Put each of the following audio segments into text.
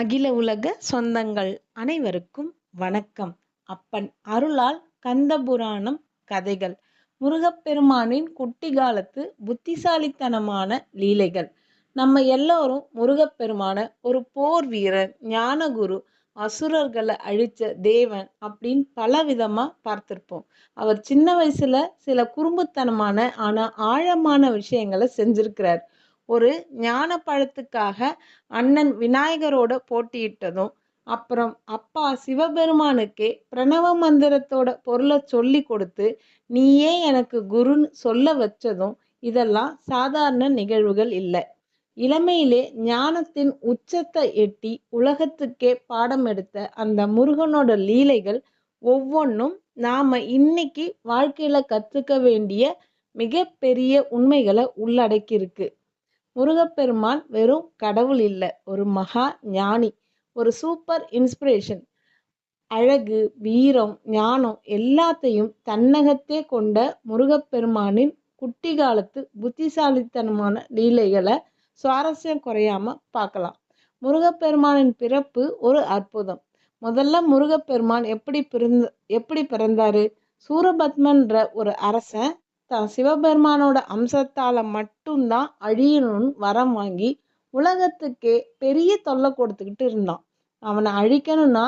அகில உலக சொந்தங்கள் அனைவருக்கும் வணக்கம். அப்பன் அருளால் கந்தபுராணம் கதைகள். முருகப்பெருமானின் குட்டி காலத்து புத்திசாலித்தனமான லீலைகள். நம்ம எல்லோரும் முருகப்பெருமான ஒரு போர் வீரர் ஞானகுரு அசுரர்களை அழிச்ச தேவன் அப்படின்னு பல விதமா பார்த்திருப்போம். அவர் சின்ன வயசுல சில குறும்புத்தனமான ஆனா ஆழமான விஷயங்களை செஞ்சிருக்கிறார். ஒரு ஞான பழத்துக்காக அண்ணன் விநாயகரோட போட்டியிட்டதும் அப்புறம் அப்பா சிவபெருமானுக்கே பிரணவ மந்திரத்தோட பொருளை சொல்லி கொடுத்து நீயே எனக்கு குருன்னு சொல்ல வச்சதும் இதெல்லாம் சாதாரண நிகழ்வுகள் இல்லை. இளமையிலே ஞானத்தின் உச்சத்தை எட்டி உலகத்துக்கே பாடம் எடுத்த அந்த முருகனோட லீலைகள் ஒவ்வொன்றும் நாம இன்னைக்கு வாழ்க்கையில கத்துக்க வேண்டிய மிகப்பெரிய உண்மைகளை உள்ளடக்கியிருக்கு. முருகப்பெருமான் வெறும் கடவுள் இல்லை. ஒரு மகா ஞானி. ஒரு சூப்பர் இன்ஸ்பிரேஷன் அழகு வீரம் ஞானம் எல்லாத்தையும் தன்னகத்தே கொண்ட முருகப்பெருமானின் குட்டி காலத்து புத்திசாலித்தனமான லீலைகளை சுவாரஸ்யம் குறையாம பார்க்கலாம் முருகப்பெருமானின் பிறப்பு ஒரு அற்புதம். முதல்ல முருகப்பெருமான் எப்படி பிறந்த எப்படி பிறந்தாரு? சூரபத்மன்ற ஒரு அரசன் த சிவபெருமானோட அம்சத்தால் மட்டும்தான் அழியணும்னு வரம் வாங்கி உலகத்துக்கே பெரிய தொல்லை கொடுத்துக்கிட்டு இருந்தான். அவனை அழிக்கணும்னா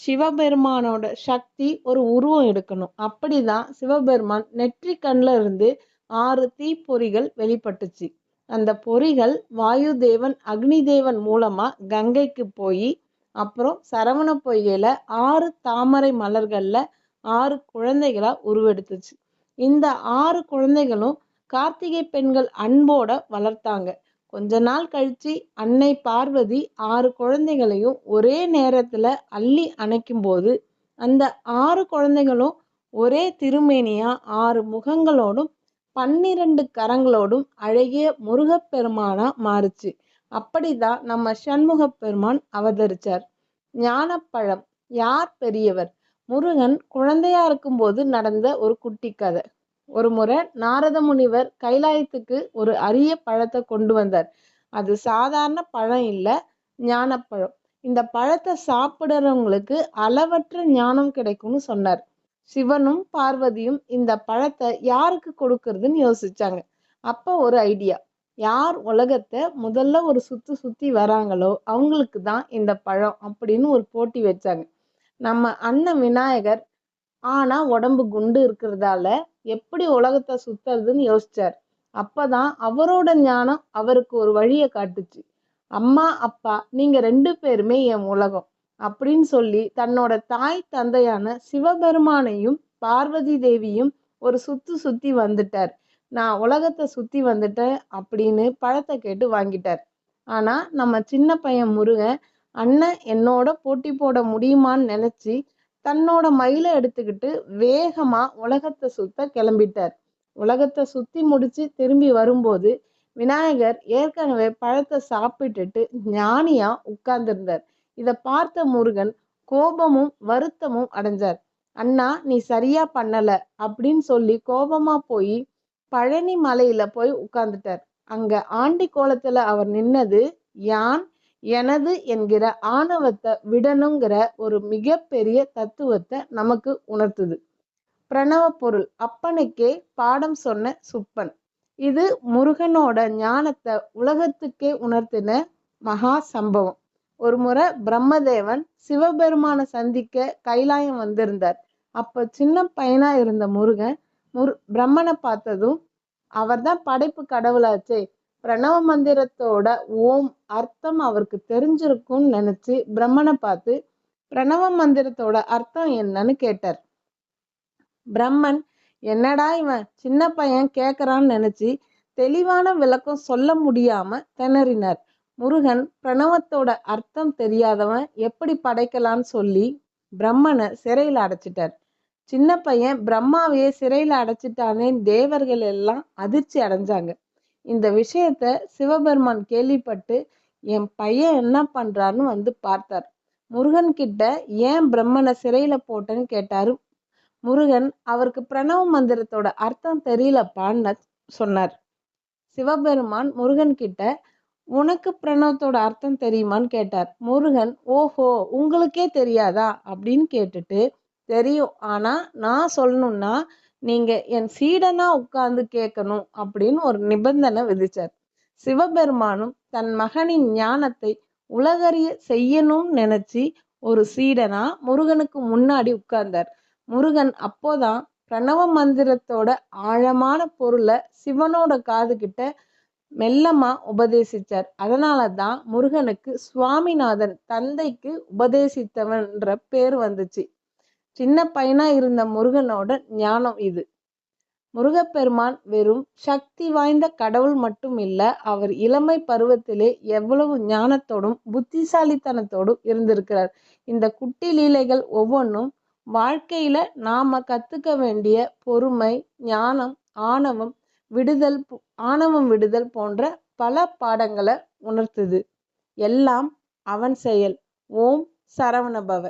சிவபெருமானோட சக்தி ஒரு உருவம் எடுக்கணும். அப்படிதான் சிவபெருமான் நெற்றி கண்ணில் இருந்து ஆறு தீப்பொறிகள் வெளிப்பட்டுச்சு. அந்த பொறிகள் வாயு தேவன் அக்னி தேவன் மூலமா கங்கைக்கு போய் அப்புறம் சரவண பொய்கையில ஆறு தாமரை மலர்கள்ல ஆறு குழந்தைகளா உருவெடுத்துச்சு. இந்த ஆறு குழந்தைகளும் கார்த்திகை பெண்கள் அன்போட வளர்த்தாங்க. கொஞ்ச நாள் கழிச்சு அன்னை பார்வதி ஆறு குழந்தைகளையும் ஒரே நேரத்துல அள்ளி அணைக்கும் போது அந்த ஆறு குழந்தைகளும் ஒரே திருமேனியா ஆறு முகங்களோடும் பன்னிரண்டு கரங்களோடும் அழகிய முருகப்பெருமானா மாறுச்சு. அப்படிதான் நம்ம சண்முக பெருமான் அவதரிச்சார். ஞானப்பழம் யார் பெரியவர்? முருகன் குழந்தையா இருக்கும்போது நடந்த ஒரு குட்டி கதை. ஒரு முறை நாரத முனிவர் கைலாயத்துக்கு ஒரு அரிய பழத்தை கொண்டு வந்தார். அது சாதாரண பழம் இல்லை ஞானப்பழம். இந்த பழத்தை சாப்பிடுறவங்களுக்கு அளவற்ற ஞானம் கிடைக்கும்னு சொன்னார். சிவனும் பார்வதியும் இந்த பழத்தை யாருக்கு கொடுக்கறதுன்னு யோசிச்சாங்க. அப்போ ஒரு ஐடியா யார் உலகத்தை முதல்ல ஒரு சுத்து சுத்தி வராங்களோ அவங்களுக்கு தான் இந்த பழம் அப்படின்னு ஒரு போட்டி வச்சாங்க. நம்ம அண்ணன் விநாயகர் ஆனா உடம்பு குண்டு இருக்கிறதால எப்படி உலகத்தை சுத்துறதுன்னு யோசிச்சார். அப்பதான் அவரோட ஞானம் அவருக்கு ஒரு வழியை காட்டுச்சு. அம்மா அப்பா நீங்க ரெண்டு பேருமே என் உலகம் அப்படின்னு சொல்லி தன்னோட தாய் தந்தையான சிவபெருமானையும் பார்வதி தேவியும் ஒரு சுத்து சுத்தி வந்துட்டார். நான் உலகத்தை சுத்தி வந்துட்டேன் அப்படின்னு பழத்தை கேட்டு வாங்கிட்டார். ஆனா நம்ம சின்ன பையன் முருகன் அண்ணன் என்னோட போட்டி போட முடியுமான்னு நினைச்சு தன்னோட மயிலை எடுத்துக்கிட்டு வேகமா உலகத்தை சுத்த கிளம்பிட்டார். உலகத்தை சுத்தி முடிச்சு திரும்பி வரும்போது விநாயகர் ஏற்கனவே பழத்தை சாப்பிட்டுட்டு ஞானியா உட்கார்ந்திருந்தார். இதை பார்த்த முருகன் கோபமும் வருத்தமும் அடைஞ்சார். அண்ணா நீ சரியா பண்ணல அப்படின்னு சொல்லி கோபமா போய் பழனி மலையில போய் உட்கார்ந்துட்டார். அங்க ஆண்டி கோலத்துல அவர் நின்னது யான்? எனது என்கிற ஆணவத்தை விடணுங்கிற ஒரு மிகப்பெரிய தத்துவத்தை நமக்கு உணர்த்துது. பிரணவ பொருள் அப்பனுக்கே பாடம் சொன்ன சுப்பன். இது முருகனோட ஞானத்தை உலகத்துக்கே உணர்த்தின மகா சம்பவம். ஒரு முறை பிரம்மதேவன் சிவபெருமானை சந்திக்க கைலாயம் வந்திருந்தார். அப்ப சின்ன பையனா இருந்த முருகன் முரு பிரம்மனை பார்த்ததும் அவர்தான் படைப்பு கடவுளாச்சே பிரணவ மந்திரத்தோட ஓம் அர்த்தம் அவருக்கு தெரிஞ்சிருக்கும்னு நினைச்சு பிரம்மனை பார்த்து பிரணவ மந்திரத்தோட அர்த்தம் என்னன்னு கேட்டார். பிரம்மன் என்னடா இவன்? சின்ன பையன் கேக்குறான்னு நினைச்சு தெளிவான விளக்கம் சொல்ல முடியாம திணறினார். முருகன் பிரணவத்தோட அர்த்தம் தெரியாதவன் எப்படி படைக்கலான்னு சொல்லி பிரம்மனை சிறையில் அடைச்சிட்டார். சின்ன பையன் பிரம்மாவையே சிறையில் அடைச்சிட்டானே தேவர்கள் எல்லாம் அதிர்ச்சி அடைஞ்சாங்க. இந்த விஷயத்த சிவபெருமான் கேள்விப்பட்டு என் பையன் என்ன பண்ணுறான்னு வந்து பார்த்தார். முருகன் கிட்ட ஏன் பிரம்மனை சிறையில் போட்டேன்னு கேட்டார். முருகன் அவருக்கு பிரணவ மந்திரத்தோட அர்த்தம் தெரியலப்பான்னு சொன்னார். சிவபெருமான் முருகன் கிட்ட உனக்கு பிரணவத்தோட அர்த்தம் தெரியுமான்னு கேட்டார். முருகன் ஓஹோ உங்களுக்கே தெரியாதா அப்படின்னு கேட்டுட்டு தெரியும். ஆனால் நான் சொல்லணும்னா நீங்க என் சீடனா உட்கார்ந்து கேட்கணும் அப்படின்னு ஒரு நிபந்தனை விதிச்சார். சிவபெருமானும் தன் மகனின் ஞானத்தை உலகறிய செய்யணும்னு நினைச்சு ஒரு சீடனா முருகனுக்கு முன்னாடி உட்கார்ந்தார். முருகன் அப்போதான் பிரணவ மந்திரத்தோட ஆழமான பொருளை சிவனோட காது கிட்ட மெல்லமா உபதேசிச்சார். அதனால தான் முருகனுக்கு சுவாமிநாதன் தந்தைக்கு உபதேசித்தவன்ற பேர் வந்துச்சு. சின்ன பையனா இருந்த முருகனோட ஞானம் இது. முருகப்பெருமான் வெறும் சக்தி வாய்ந்த கடவுள் மட்டும் இல்ல அவர் இளமை பருவத்திலே எவ்வளவு ஞானத்தோடும் புத்திசாலித்தனத்தோடும் இருந்திருக்கிறார். இந்த குட்டி லீலைகள் ஒவ்வொன்றும் வாழ்க்கையில நாம கத்துக்க வேண்டிய பொறுமை ஞானம் ஆணவம் விடுதல் ஆணவம் விடுதல் போன்ற பல பாடங்களை உணர்த்துது. எல்லாம் அவன் செயல். ஓம் சரவணபவ.